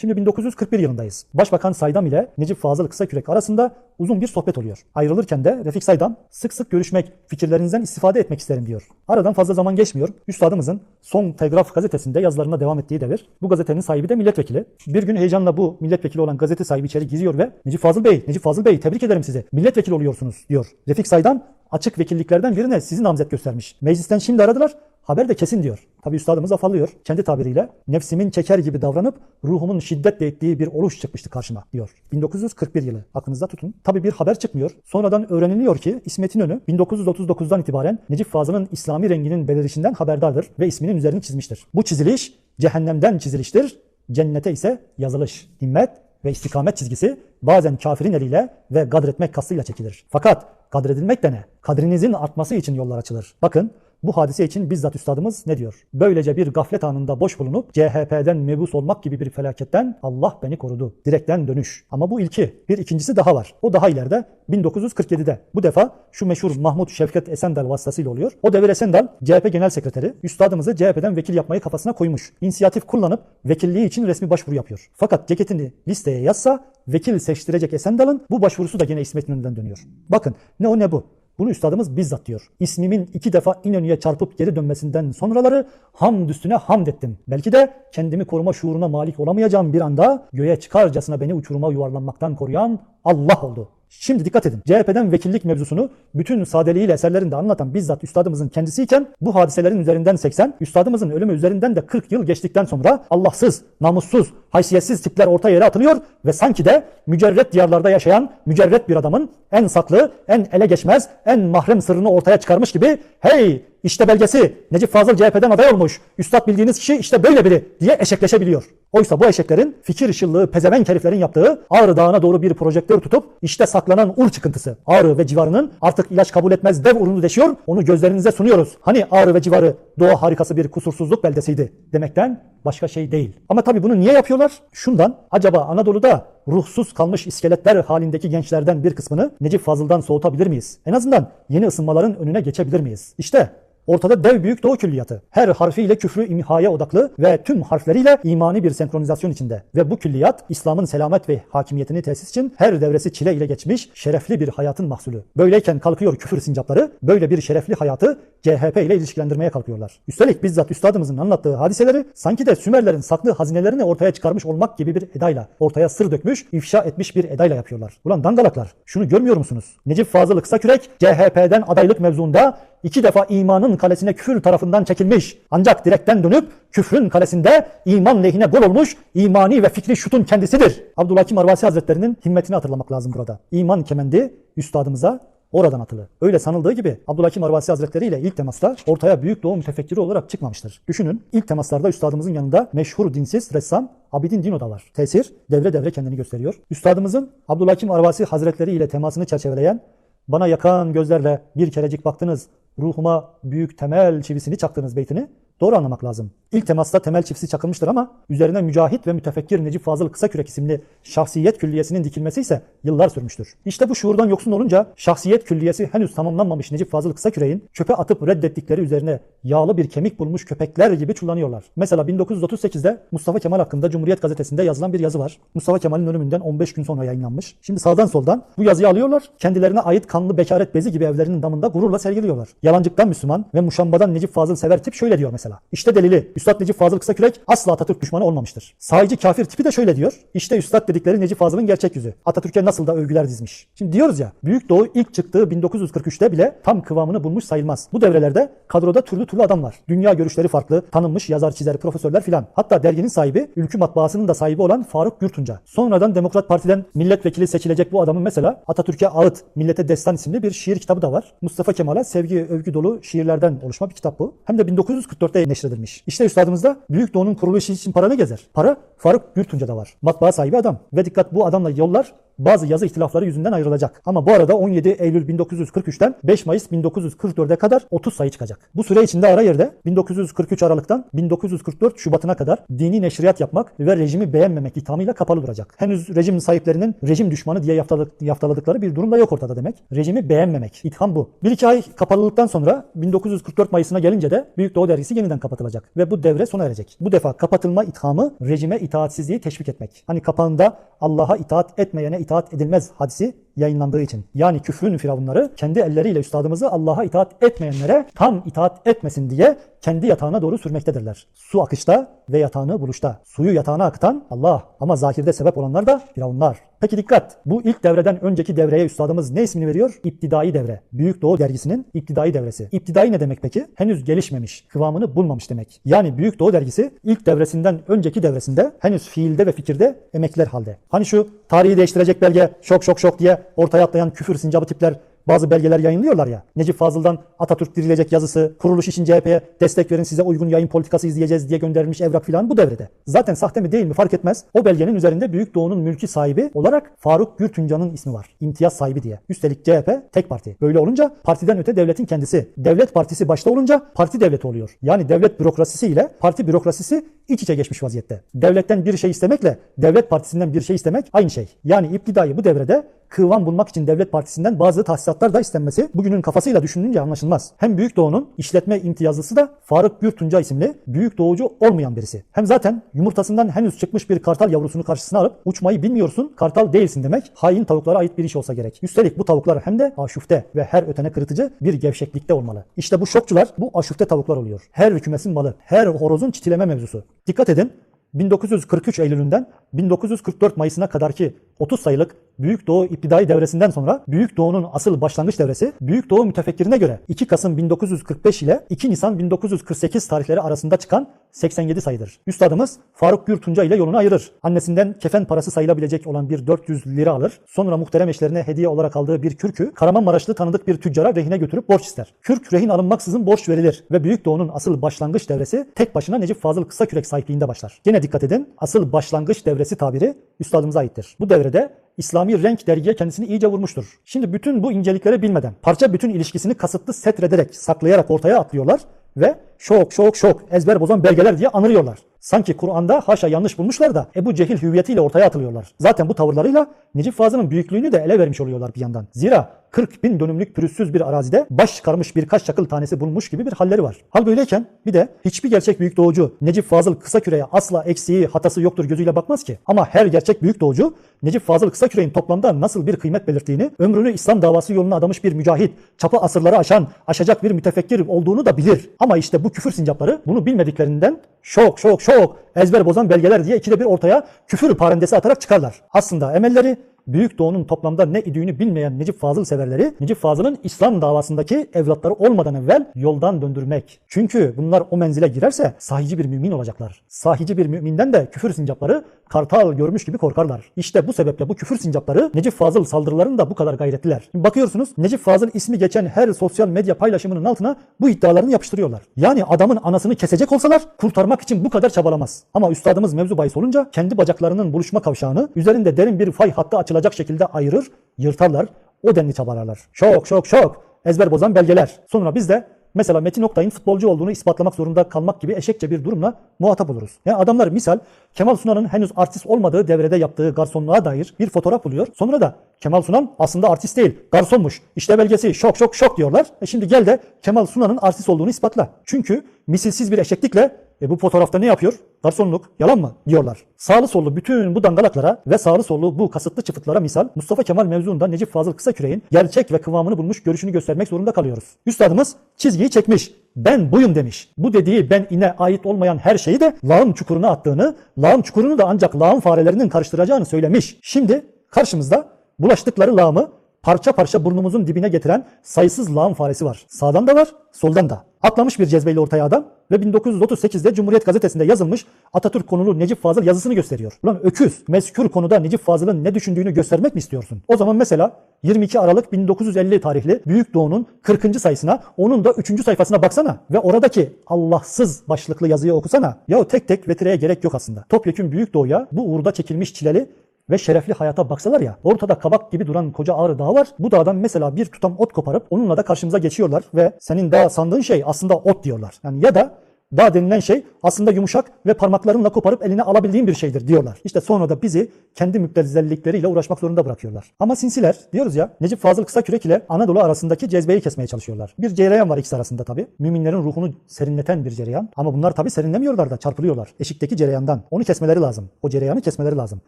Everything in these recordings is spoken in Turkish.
Şimdi 1941 yılındayız. Başbakan Saydam ile Necip Fazıl Kısakürek arasında uzun bir sohbet oluyor. Ayrılırken de Refik Saydam sık sık görüşmek, fikirlerinizden istifade etmek isterim diyor. Aradan fazla zaman geçmiyor. Üstadımızın Son Telgraf gazetesinde yazılarına devam ettiği devir. Bu gazetenin sahibi de milletvekili. Bir gün heyecanla bu milletvekili olan gazete sahibi içeri giriyor ve Necip Fazıl Bey, Necip Fazıl Bey tebrik ederim sizi. Milletvekili oluyorsunuz diyor. Refik Saydam açık vekilliklerden birine sizin namzet göstermiş. Meclisten şimdi aradılar. Haber de kesin diyor. Tabi üstadımız afallıyor. Kendi tabiriyle nefsimin çeker gibi davranıp ruhumun şiddetle ettiği bir oluş çıkmıştı karşıma diyor. 1941 yılı aklınızda tutun. Tabi bir haber çıkmıyor. Sonradan öğreniliyor ki İsmet İnönü 1939'dan itibaren Necip Fazıl'ın İslami renginin belirişinden haberdardır ve isminin üzerini çizmiştir. Bu çiziliş cehennemden çiziliştir. Cennete ise yazılış. Himmet ve istikamet çizgisi bazen kafirin eliyle ve gadretmek kastıyla çekilir. Fakat kadredilmek de ne? Kadrinizin artması için yollar açılır. Bakın bu hadise için bizzat üstadımız ne diyor? Böylece bir gaflet anında boş bulunup CHP'den mebus olmak gibi bir felaketten Allah beni korudu. Direkten dönüş. Ama bu ilki. Bir ikincisi daha var. O daha ileride 1947'de. Bu defa şu meşhur Mahmut Şevket Esendal vasıtasıyla oluyor. O devir Esendal CHP Genel Sekreteri. Üstadımızı CHP'den vekil yapmayı kafasına koymuş. İnisiyatif kullanıp vekilliği için resmi başvuru yapıyor. Fakat ceketini listeye yazsa vekil seçtirecek Esendal'ın bu başvurusu da gene İsmet İnönü'nden dönüyor. Bakın ne o ne bu. Bunu üstadımız bizzat diyor. İsmimin iki defa İnönü'ye çarpıp geri dönmesinden sonraları hamd üstüne hamd ettim. Belki de kendimi koruma şuuruna malik olamayacağım bir anda göğe çıkarcasına beni uçuruma yuvarlanmaktan koruyan Allah oldu. Şimdi dikkat edin. CHP'den vekillik mevzusunu bütün sadeliğiyle eserlerinde anlatan bizzat üstadımızın kendisiyken bu hadiselerin üzerinden 80, üstadımızın ölümü üzerinden de 40 yıl geçtikten sonra Allahsız, namussuz, haysiyetsiz tipler orta yere atılıyor ve sanki de mücerret diyarlarda yaşayan mücerret bir adamın en saklı, en ele geçmez, en mahrem sırrını ortaya çıkarmış gibi hey işte belgesi Necip Fazıl CHP'den aday olmuş. Üstad bildiğiniz kişi işte böyle biri diye eşekleşebiliyor. Oysa bu eşeklerin fikir ışıllığı pezevenk heriflerin yaptığı Ağrı Dağı'na doğru bir projektör tutup işte saklanan ur çıkıntısı. Ağrı ve civarının artık ilaç kabul etmez dev urunu deşiyor. Onu gözlerinize sunuyoruz. Hani Ağrı ve civarı doğa harikası bir kusursuzluk beldesiydi demekten başka şey değil. Ama tabii bunu niye yapıyorlar? Şundan acaba Anadolu'da ruhsuz kalmış iskeletler halindeki gençlerden bir kısmını Necip Fazıl'dan soğutabilir miyiz? En azından yeni ısınmaların önüne geçebilir miyiz? İşte Ortada dev büyük doğu külliyatı. Her harfiyle küfrü imhaya odaklı ve tüm harfleriyle imani bir senkronizasyon içinde. Ve bu külliyat İslam'ın selamet ve hakimiyetini tesis için her devresi çile ile geçmiş şerefli bir hayatın mahsulü. Böyleyken kalkıyor küfür sincapları böyle bir şerefli hayatı CHP ile ilişkilendirmeye kalkıyorlar. Üstelik bizzat üstadımızın anlattığı hadiseleri sanki de Sümerlerin saklı hazinelerini ortaya çıkarmış olmak gibi bir edayla, ortaya sır dökmüş, ifşa etmiş bir edayla yapıyorlar. Ulan dangalaklar şunu görmüyor musunuz? Necip Fazıl Kısakürek CHP'den adaylık mevzuunda iki defa imanın kalesine küfür tarafından çekilmiş. Ancak direkten dönüp küfrün kalesinde iman lehine gol olmuş imani ve fikri şutun kendisidir. Abdülhakim Arvasi Hazretleri'nin himmetini hatırlamak lazım burada. İman kemendi üstadımıza oradan atılı. Öyle sanıldığı gibi Abdülhakim Arvasi Hazretleri ile ilk temasta ortaya büyük doğu mütefekkiri olarak çıkmamıştır. Düşünün ilk temaslarda üstadımızın yanında meşhur dinsiz ressam Abidin Dino da var. Tesir devre devre kendini gösteriyor. Üstadımızın Abdülhakim Arvasi Hazretleri ile temasını çerçeveleyen bana yakan gözlerle bir kerecik baktınız, ruhuma büyük temel çivisini çaktınız beytini doğru anlamak lazım. İlk temasta temel çivisi çakılmıştır ama üzerine mücahit ve mütefekkir Necip Fazıl Kısakürek isimli şahsiyet külliyesinin dikilmesi ise yıllar sürmüştür. İşte bu şuurdan yoksun olunca şahsiyet külliyesi henüz tamamlanmamış Necip Fazıl Kısakürek'in çöpe atıp reddettikleri üzerine yağlı bir kemik bulmuş köpekler gibi çullanıyorlar. Mesela 1938'de Mustafa Kemal hakkında Cumhuriyet Gazetesi'nde yazılan bir yazı var. Mustafa Kemal'in ölümünden 15 gün sonra yayınlanmış. Şimdi sağdan soldan bu yazıyı alıyorlar. Kendilerine ait kanlı bekaret bezi gibi evlerinin damında gururla sergiliyorlar. Yalancıktan Müslüman ve muşambadan Necip Fazıl sever tip şöyle diyor mesela. İşte delili. Üstad Necip Fazıl Kısakürek asla Atatürk düşmanı olmamıştır. Sahici kafir tipi de şöyle diyor. İşte Üstad dedikleri Necip Fazıl'ın gerçek yüzü. Atatürk'e nasıl da övgüler dizmiş. Şimdi diyoruz ya Büyük Doğu ilk çıktığı 1943'te bile tam kıvamını bulmuş sayılmaz. Bu devrelerde kadroda türlü türlü adam var. Dünya görüşleri farklı, tanınmış yazar, çizer, profesörler filan. Hatta derginin sahibi, Ülkü Matbaası'nın da sahibi olan Faruk Gürtunca. Sonradan Demokrat Parti'den milletvekili seçilecek bu adamın mesela Atatürk'e Ağıt, Millete Destan isimli bir şiir kitabı da var. Mustafa Kemal'a sevgi, övgü dolu şiirlerden oluşma bir kitap bu. Hem de 1944'te neşredilmiş. İşte üstadımızda Büyük Doğu'nun kuruluşu için para ne gezer? Para Faruk Gürtunca'da var. Matbaa sahibi adam. Ve dikkat bu adamla yollar bazı yazı ihtilafları yüzünden ayrılacak. Ama bu arada 17 Eylül 1943'ten 5 Mayıs 1944'e kadar 30 sayı çıkacak. Bu süre içinde ara yerde 1943 Aralık'tan 1944 Şubat'ına kadar dini neşriyat yapmak ve rejimi beğenmemek ithamıyla kapalı duracak. Henüz rejim sahiplerinin rejim düşmanı diye yaftaladık- yaftaladıkları bir durum da yok ortada demek. Rejimi beğenmemek. İtham bu. Bir iki ay kapalılıktan sonra 1944 Mayıs'ına gelince de Büyük Doğu Dergisi yeniden kapatılacak. Ve bu devre sona erecek. Bu defa kapatılma ithamı rejime itaatsizliği teşvik etmek. Hani kapağında Allah'a itaat etmeyene itaat edilmez hadisi yayınlandığı için. Yani küfrün firavunları kendi elleriyle üstadımızı Allah'a itaat etmeyenlere tam itaat etmesin diye kendi yatağına doğru sürmektedirler. Su akışta ve yatağını buluşta. Suyu yatağına akıtan Allah ama zahirde sebep olanlar da firavunlar. Peki dikkat! Bu ilk devreden önceki devreye üstadımız ne ismini veriyor? İptidai devre. Büyük Doğu dergisinin İptidai devresi. İptidai ne demek peki? Henüz gelişmemiş, kıvamını bulmamış demek. Yani Büyük Doğu dergisi ilk devresinden önceki devresinde henüz fiilde ve fikirde emekler halde. Hani şu tarihi değiştirecek belge şok şok şok diye ortaya atlayan küfür sincabı tipler bazı belgeler yayınlıyorlar ya. Necip Fazıl'dan Atatürk dirilecek yazısı, kuruluş için CHP'ye destek verin size uygun yayın politikası izleyeceğiz diye gönderilmiş evrak filan bu devrede. Zaten sahte mi değil mi fark etmez. O belgenin üzerinde Büyük Doğu'nun mülki sahibi olarak Faruk Gürtuncan'ın ismi var. İmtiyaz sahibi diye. Üstelik CHP tek parti. Böyle olunca partiden öte devletin kendisi. Devlet partisi başta olunca parti devleti oluyor. Yani devlet bürokrasisi ile parti bürokrasisi iç içe geçmiş vaziyette. Devletten bir şey istemekle devlet partisinden bir şey istemek aynı şey. Yani iptidayı bu devrede kıvam bulmak için devlet partisinden bazı tahsisatlar da istenmesi bugünün kafasıyla düşününce anlaşılmaz. Hem Büyük Doğu'nun işletme imtiyazlısı da Faruk Gürtunca isimli büyük doğucu olmayan birisi. Hem zaten yumurtasından henüz çıkmış bir kartal yavrusunu karşısına alıp uçmayı bilmiyorsun kartal değilsin demek hain tavuklara ait bir iş olsa gerek. Üstelik bu tavuklar hem de aşufte ve her ötene kırıtıcı bir gevşeklikte olmalı. İşte bu şokçular bu aşufte tavuklar oluyor. Her hükümetin malı, her horozun çitileme mevzusu. Dikkat edin. 1943 Eylül'ünden 1944 Mayıs'ına kadarki 30 sayılık Büyük Doğu İptidai devresinden sonra Büyük Doğu'nun asıl başlangıç devresi Büyük Doğu mütefekkirine göre 2 Kasım 1945 ile 2 Nisan 1948 tarihleri arasında çıkan 87 sayıdır. Üstadımız Faruk Gürtunca ile yolunu ayırır. Annesinden kefen parası sayılabilecek olan bir 400 lira alır. Sonra muhterem eşlerine hediye olarak aldığı bir kürkü Kahramanmaraşlı tanıdık bir tüccara rehine götürüp borç ister. Kürk rehin alınmaksızın borç verilir ve Büyük Doğu'nun asıl başlangıç devresi tek başına Necip Fazıl Kısakürek sahipliğinde başlar. Gene dikkat edin asıl başlangıç devresi tabiri üstadımıza aittir. Bu devrede İslami renk dergiye kendisini iyice vurmuştur. Şimdi bütün bu incelikleri bilmeden parça bütün ilişkisini kasıtlı setrederek, saklayarak ortaya atlıyorlar ve şok şok şok ezber bozan belgeler diye anırıyorlar. Sanki Kur'an'da haşa yanlış bulmuşlar da Ebu Cehil hüviyetiyle ortaya atılıyorlar. Zaten bu tavırlarıyla Necip Fazıl'ın büyüklüğünü de ele vermiş oluyorlar bir yandan. Zira 40 bin dönümlük pürüzsüz bir arazide baş çıkarmış birkaç çakıl tanesi bulmuş gibi bir halleri var. Hal böyleyken bir de hiçbir gerçek büyük doğucu Necip Fazıl Kısaküre'ye asla eksiği hatası yoktur gözüyle bakmaz ki. Ama her gerçek büyük doğucu Necip Fazıl Kısaküre'nin toplamda nasıl bir kıymet belirttiğini, ömrünü İslam davası yoluna adamış bir mücahit, çapı asırları aşan, aşacak bir mütefekkir olduğunu da bilir. Ama işte bu küfür sincapları bunu bilmediklerinden şok şok şok ezber bozan belgeler diye ikide bir ortaya küfür parendesi atarak çıkarlar. Aslında emelleri Büyük Doğu'nun toplamda ne idüğünü bilmeyen Necip Fazıl severleri Necip Fazıl'ın İslam davasındaki evlatları olmadan evvel yoldan döndürmek. Çünkü bunlar o menzile girerse sahici bir mümin olacaklar. Sahici bir müminden de küfür sincapları kartal görmüş gibi korkarlar. İşte bu sebeple bu küfür sincapları Necip Fazıl saldırılarında bu kadar gayretliler. Şimdi bakıyorsunuz Necip Fazıl ismi geçen her sosyal medya paylaşımının altına bu iddialarını yapıştırıyorlar. Yani adamın anasını kesecek olsalar kurtarmak için bu kadar çabalamaz. Ama üstadımız mevzu bahis olunca kendi bacaklarının buluşma kavşağını üzerinde derin bir fay hattı açılacak şekilde ayırır, yırtarlar. O denli çabalarlar. Şok şok şok. Ezber bozan belgeler. Sonra biz de Mesela Metin Oktay'ın futbolcu olduğunu ispatlamak zorunda kalmak gibi eşekçe bir durumla muhatap oluruz. Yani adamlar misal Kemal Sunal'ın henüz artist olmadığı devrede yaptığı garsonluğa dair bir fotoğraf buluyor. Sonra da Kemal Sunal aslında artist değil, garsonmuş. İşte belgesi şok şok şok diyorlar. E şimdi gel de Kemal Sunal'ın artist olduğunu ispatla. Çünkü misilsiz bir eşeklikle e bu fotoğrafta ne yapıyor? Garsonluk, yalan mı? diyorlar. Sağlı sollu bütün bu dangalaklara ve sağlı sollu bu kasıtlı çıfıtlara misal Mustafa Kemal mevzuunda Necip Fazıl Kısaküre'nin gerçek ve kıvamını bulmuş görüşünü göstermek zorunda kalıyoruz. Üstadımız çizgiyi çekmiş. Ben buyum demiş. Bu dediği ben ine ait olmayan her şeyi de lağım çukuruna attığını, lağım çukurunu da ancak lağım farelerinin karıştıracağını söylemiş. Şimdi karşımızda bulaştıkları lağımı parça parça burnumuzun dibine getiren sayısız lağım faresi var. Sağdan da var, soldan da. Atlamış bir cezbeyle ortaya adam ve 1938'de Cumhuriyet Gazetesi'nde yazılmış Atatürk konulu Necip Fazıl yazısını gösteriyor. Ulan öküz, meskür konuda Necip Fazıl'ın ne düşündüğünü göstermek mi istiyorsun? O zaman mesela 22 Aralık 1950 tarihli Büyük Doğu'nun 40. sayısına, onun da 3. sayfasına baksana ve oradaki Allahsız başlıklı yazıyı okusana. Ya tek tek vetireye gerek yok aslında. Topyekun Büyük Doğu'ya bu uğurda çekilmiş çileli ve şerefli hayata baksalar ya ortada kabak gibi duran koca Ağrı Dağı var. Bu dağdan mesela bir tutam ot koparıp onunla da karşımıza geçiyorlar ve senin dağ sandığın şey aslında ot diyorlar. Yani ya da Dağ denilen şey aslında yumuşak ve parmaklarınla koparıp eline alabildiğin bir şeydir diyorlar. İşte sonra da bizi kendi müptezellikleriyle uğraşmak zorunda bırakıyorlar. Ama sinsiler diyoruz ya Necip Fazıl Kısakürek ile Anadolu arasındaki cezbeyi kesmeye çalışıyorlar. Bir cereyan var ikisi arasında tabi. Müminlerin ruhunu serinleten bir cereyan. Ama bunlar tabi serinlemiyorlar da çarpılıyorlar. Eşikteki cereyandan. Onu kesmeleri lazım. O cereyanı kesmeleri lazım.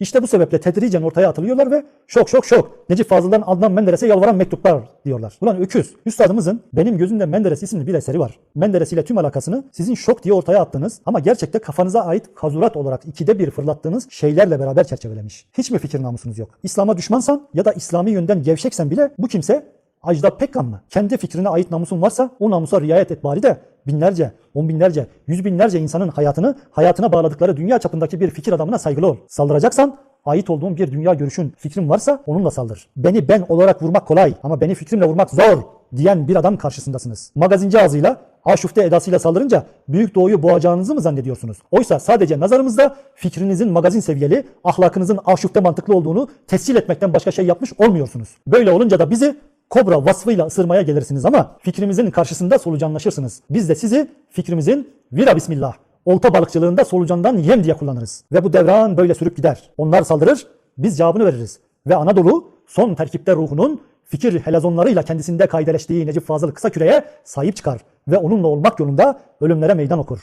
İşte bu sebeple tedricen ortaya atılıyorlar ve şok şok şok. Necip Fazıl'dan Adnan Menderes'e yalvaran mektuplar diyorlar. Ulan öküz. Üstadımızın benim gözümde Menderes isimli bir eseri var. Menderes ile tüm alakasını sizin şok diye ortaya attığınız ama gerçekte kafanıza ait kazurat olarak ikide bir fırlattığınız şeylerle beraber çerçevelemiş. Hiç mi fikir namusunuz yok? İslam'a düşmansan ya da İslami yönden gevşeksen bile bu kimse Ajda Pekkan mı? Kendi fikrine ait namusun varsa o namusa riayet et bari de binlerce, on binlerce, yüz binlerce insanın hayatını hayatına bağladıkları dünya çapındaki bir fikir adamına saygılı ol. Saldıracaksan ait olduğun bir dünya görüşün, fikrin varsa onunla saldır. Beni ben olarak vurmak kolay ama beni fikrimle vurmak zor diyen bir adam karşısındasınız. Magazinci ağzıyla aşufte edasıyla saldırınca Büyük Doğu'yu boğacağınızı mı zannediyorsunuz? Oysa sadece nazarımızda fikrinizin magazin seviyeli, ahlakınızın aşufte mantıklı olduğunu tescil etmekten başka şey yapmış olmuyorsunuz. Böyle olunca da bizi kobra vasfıyla ısırmaya gelirsiniz ama fikrimizin karşısında solucanlaşırsınız. Biz de sizi fikrimizin vira bismillah olta balıkçılığında solucandan yem diye kullanırız. Ve bu devran böyle sürüp gider. Onlar saldırır, biz cevabını veririz. Ve Anadolu son terkipte ruhunun fikir helazonlarıyla kendisinde kaydeleştiği Necip Fazıl Kısaküre'ye sahip çıkar ve onunla olmak yolunda ölümlere meydan okur.